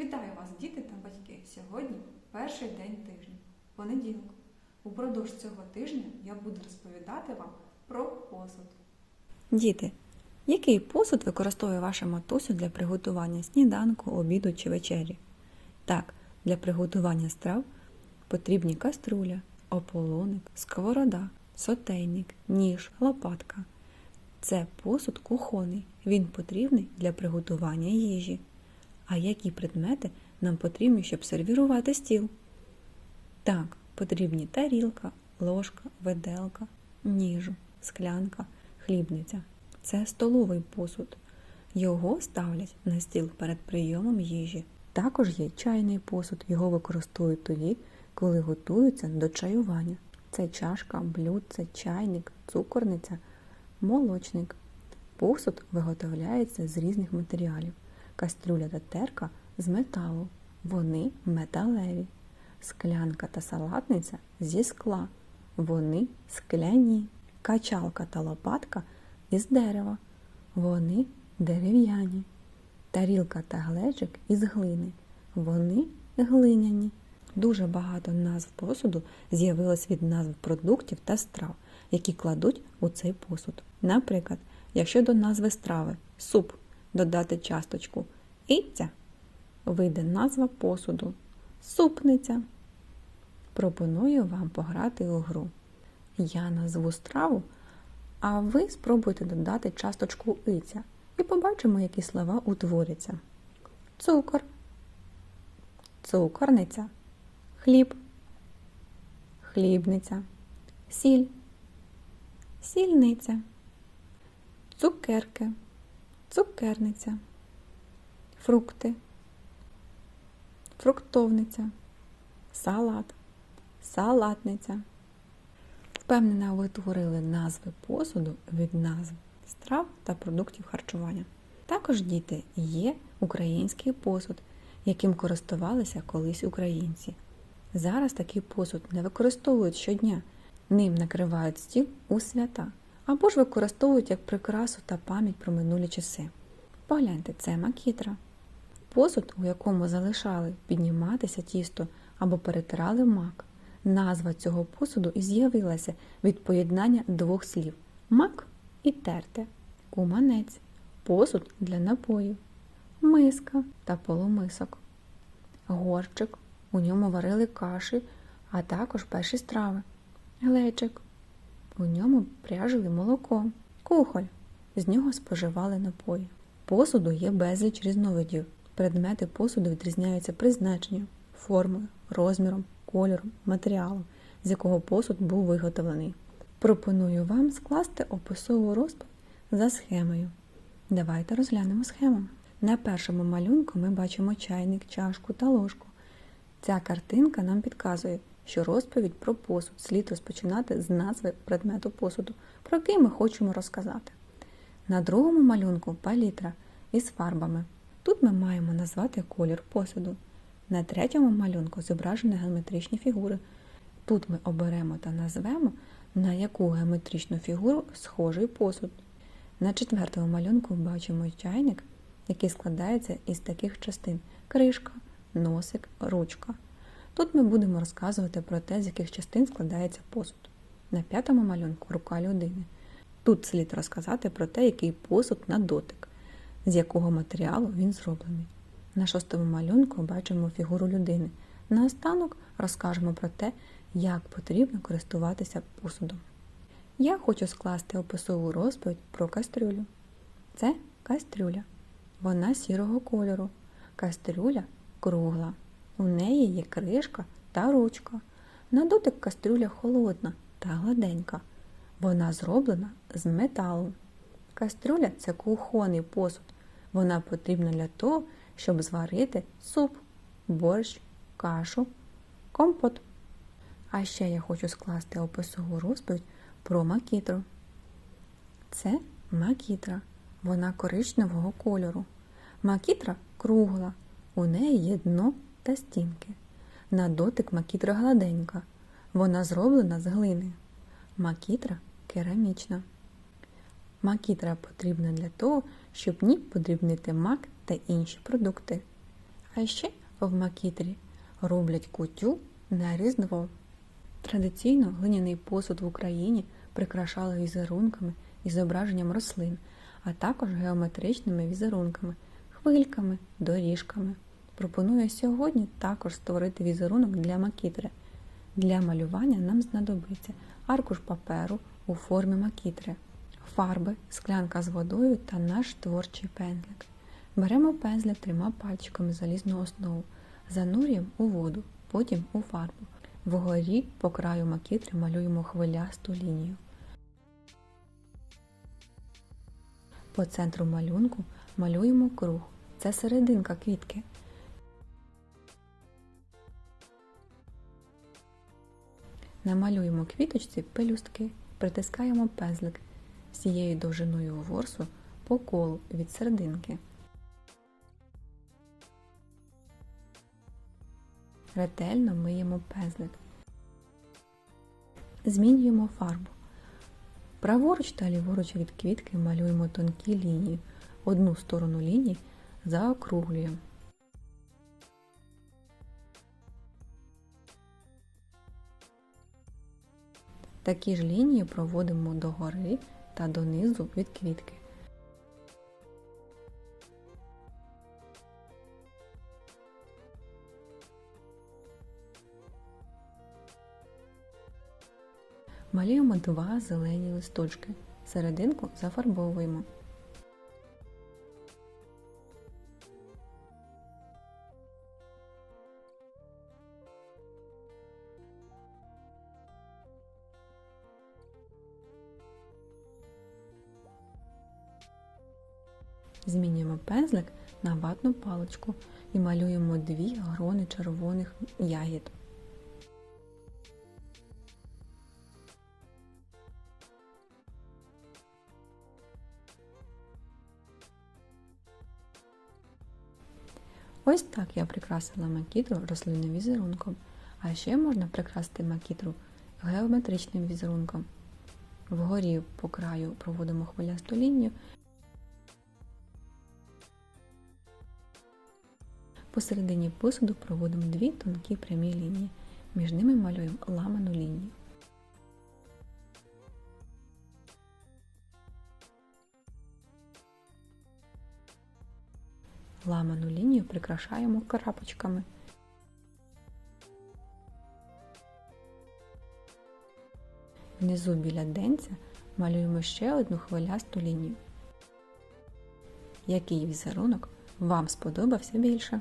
Вітаю вас, діти та батьки! Сьогодні перший день тижня, понеділок. Упродовж цього тижня я буду розповідати вам про посуд. Діти, який посуд використовує ваша матуся для приготування сніданку, обіду чи вечері? Так, для приготування страв потрібні каструля, ополоник, сковорода, сотейник, ніж, лопатка. Це посуд кухонний. Він потрібний для приготування їжі. А які предмети нам потрібні, щоб сервірувати стіл? Так, потрібні тарілка, ложка, виделка, ніж, склянка, хлібниця. Це столовий посуд. Його ставлять на стіл перед прийомом їжі. Також є чайний посуд. Його використовують тоді, коли готуються до чаювання. Це чашка, блюдце, чайник, цукорниця, молочник. Посуд виготовляється з різних матеріалів. Кастрюля та терка з металу. Вони металеві. Склянка та салатниця зі скла. Вони скляні. Качалка та лопатка із дерева. Вони дерев'яні. Тарілка та глечик із глини. Вони глиняні. Дуже багато назв посуду з'явилось від назв продуктів та страв, які кладуть у цей посуд. Наприклад, якщо до назви страви суп додати часточку іця, вийде назва посуду. Супниця. Пропоную вам пограти у гру. Я назву страву, а ви спробуйте додати часточку иця. І побачимо, які слова утворяться. Цукор, цукорниця, хліб, хлібниця, сіль, сільниця, цукерки, цукерниця, фрукти, фруктовниця, салат, салатниця. Впевнена, ви творили назви посуду від назв страв та продуктів харчування. Також діти є український посуд, яким користувалися колись українці. Зараз такий посуд не використовують щодня, ним накривають стіл у свята або ж використовують як прикрасу та пам'ять про минулі часи. Погляньте, це макітра. Посуд, у якому залишали підніматися тісто або перетирали мак. Назва цього посуду і з'явилася від поєднання двох слів мак і терте, куманець, посуд для напоїв, миска та полумисок, горчик, у ньому варили каші, а також перші страви, глечик, у ньому пряжили молоко, кухоль, з нього споживали напої. Посуду є безліч різновидів. Предмети посуду відрізняються призначенням, формою, розміром, кольором, матеріалом, з якого посуд був виготовлений. Пропоную вам скласти описову розповідь за схемою. Давайте розглянемо схему. На першому малюнку ми бачимо чайник, чашку та ложку. Ця картинка нам підказує, що розповідь про посуд слід розпочинати з назви предмету посуду, про який ми хочемо розказати. На другому малюнку палітра із фарбами. Тут ми маємо назвати колір посуду. На третьому малюнку зображені геометричні фігури. Тут ми оберемо та назвемо, на яку геометричну фігуру схожий посуд. На четвертому малюнку бачимо чайник, який складається із таких частин: кришка, носик, ручка. Тут ми будемо розказувати про те, з яких частин складається посуд. На п'ятому малюнку рука людини. Тут слід розказати про те, який посуд на дотик, з якого матеріалу він зроблений. На шостому малюнку бачимо фігуру людини. Наостанок розкажемо про те, як потрібно користуватися посудом. Я хочу скласти описову розповідь про кастрюлю. Це кастрюля. Вона сірого кольору. Кастрюля кругла. У неї є кришка та ручка. На дотик кастрюля холодна та гладенька. Вона зроблена з металу. Кастрюля це кухонний посуд. Вона потрібна для того, щоб зварити суп, борщ, кашу, компот. А ще я хочу скласти описову розповідь про макітру. Це макітра. Вона коричневого кольору. Макітра кругла. У неї є дно та стінки. На дотик макітра гладенька. Вона зроблена з глини. Макітра керамічна. Макітра потрібна для того, щоб в ній подрібнити мак та інші продукти. А ще в макітрі роблять кутю на різдво. Традиційно глиняний посуд в Україні прикрашали візерунками і зображенням рослин, а також геометричними візерунками, хвильками, доріжками. Пропоную сьогодні також створити візерунок для макітри. Для малювання нам знадобиться аркуш паперу у формі макітри, фарби, склянка з водою та наш творчий пензлик. Беремо пензлик трьома пальчиками залізну основу, занурюємо у воду, потім у фарбу. Вгорі по краю макітри малюємо хвилясту лінію. По центру малюнку малюємо круг. Це серединка квітки. Намалюємо квіточці пелюстки, притискаємо пензлик всією довжиною ворсу по колу від серединки. Ретельно миємо пензлик. Змінюємо фарбу. Праворуч та ліворуч від квітки малюємо тонкі лінії. Одну сторону лінії заокруглюємо. Такі ж лінії проводимо догори та донизу від квітки. Малюємо два зелені листочки. Серединку зафарбовуємо. Змінюємо пензлик на ватну паличку і малюємо дві грони червоних ягід. Ось так я прикрасила макітру рослинним візерунком, а ще можна прикрасити макітру геометричним візерунком. Вгорі по краю проводимо хвилясту лінію. Посередині посуду проводимо дві тонкі прямі лінії. Між ними малюємо ламану лінію. Ламану лінію прикрашаємо крапочками. Внизу біля денця малюємо ще одну хвилясту лінію. Який візерунок вам сподобався більше?